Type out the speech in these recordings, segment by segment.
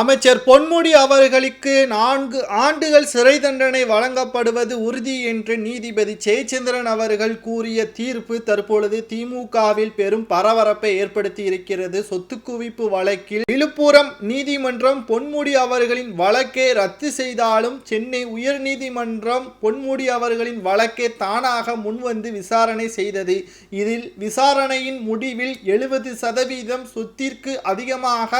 அமைச்சர் பொன்முடி அவர்களுக்கு நான்கு ஆண்டுகள் சிறை தண்டனை வழங்கப்படுவது உறுதி என்று நீதிபதி ஜெயச்சந்திரன் அவர்கள் கூறிய தீர்ப்பு தற்பொழுது திமுகவில் பெரும் பரபரப்பை ஏற்படுத்தி இருக்கிறது. சொத்து குவிப்பு வழக்கில் விழுப்புரம் நீதிமன்றம் பொன்முடி அவர்களின் வழக்கை ரத்து செய்தாலும் சென்னை உயர்நீதிமன்றம் பொன்முடி அவர்களின் வழக்கை தானாக முன்வந்து விசாரணை செய்தது. இதில் விசாரணையின் முடிவில் எழுபது சதவீதம் சொத்திற்கு அதிகமாக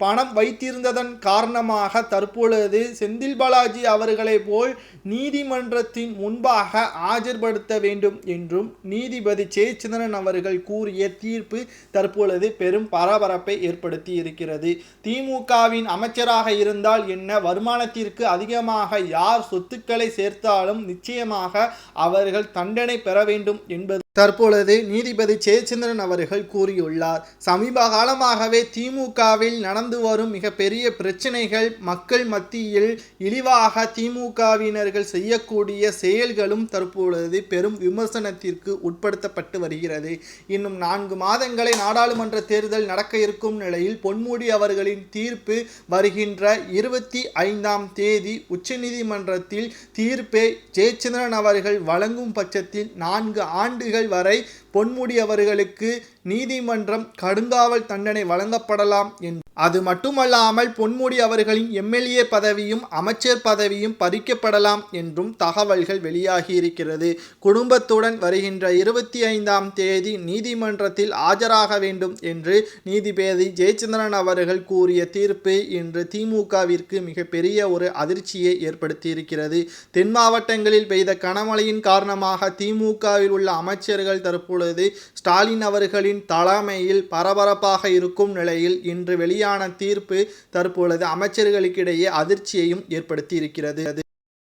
பணம் வைத்திருந்ததன் காரணமாக தற்பொழுது செந்தில் பாலாஜி அவர்களை போல் நீதிமன்றத்தின் முன்பாக ஆஜர்படுத்த வேண்டும் என்றும் நீதிபதி ஜெயச்சந்திரன் அவர்கள் கூறிய தீர்ப்பு தற்பொழுது பெரும் பரபரப்பை ஏற்படுத்தி இருக்கிறது திமுகவின் அமைச்சராக இருந்தால் என்ன? வருமானத்திற்கு அதிகமாக யார் சொத்துக்களை சேர்த்தாலும் நிச்சயமாக அவர்கள் தண்டனை பெற வேண்டும் என்பது தற்பொழுது நீதிபதி ஜெயச்சந்திரன் அவர்கள் கூறியுள்ளார் சமீப காலமாகவே திமுகவில் நடந்து வரும் மிகப்பெரிய பிரச்சனைகள் மக்கள் மத்தியில் இழிவாக திமுகவினர்கள் செய்யக்கூடிய செயல்களும் தற்பொழுது பெரும் விமர்சனத்திற்கு உட்படுத்தப்பட்டு வருகிறது. இன்னும் நான்கு மாதங்களை நாடாளுமன்ற தேர்தல் நடக்க இருக்கும் நிலையில் பொன்முடி அவர்களின் தீர்ப்பு வருகின்ற இருபத்தி ஐந்தாம் தேதி உச்சநீதிமன்றத்தில் தீர்ப்பை ஜெயச்சந்திரன் அவர்கள் வழங்கும் பட்சத்தில் நான்கு ஆண்டுகள் வரை பொன்முடி அவர்களுக்கு நீதிமன்றம் கடுங்காவல் தண்டனை வழங்கப்படலாம் என்று அது மட்டுமல்லாமல் பொன்முடி அவர்களின் எம்எல்ஏ பதவியும் அமைச்சர் பதவியும் பறிக்கப்படலாம் என்றும் தகவல்கள் வெளியாகி இருக்கிறது குடும்பத்துடன் வருகின்ற இருபத்தி ஐந்தாம் தேதி நீதிமன்றத்தில் ஆஜராக வேண்டும் என்று நீதிபதி ஜெயச்சந்திரன் அவர்கள் கூறிய தீர்ப்பு இன்று திமுகவிற்கு மிகப்பெரிய ஒரு அதிர்ச்சியை ஏற்படுத்தி இருக்கிறது தென் மாவட்டங்களில் பெய்த கனமழையின் காரணமாக திமுகவில் உள்ள அமைச்சர்கள் தற்பொழுது ஸ்டாலின் அவர்களின் தலைமையில் பரபரப்பாக இருக்கும் நிலையில் இன்று வெளியே சரியான தீர்ப்பு தற்பொழுது அமைச்சர்களுக்கிடையே அதிர்ச்சியையும் ஏற்படுத்தி இருக்கிறது